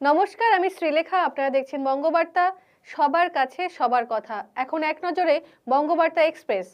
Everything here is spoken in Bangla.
নমস্কার, আমি শ্রীলেখা। আপনারা দেখছেন বঙ্গবার্তা। সবার কাছে সবার কথা। এখন এক নজরে বঙ্গবার্তা এক্সপ্রেস।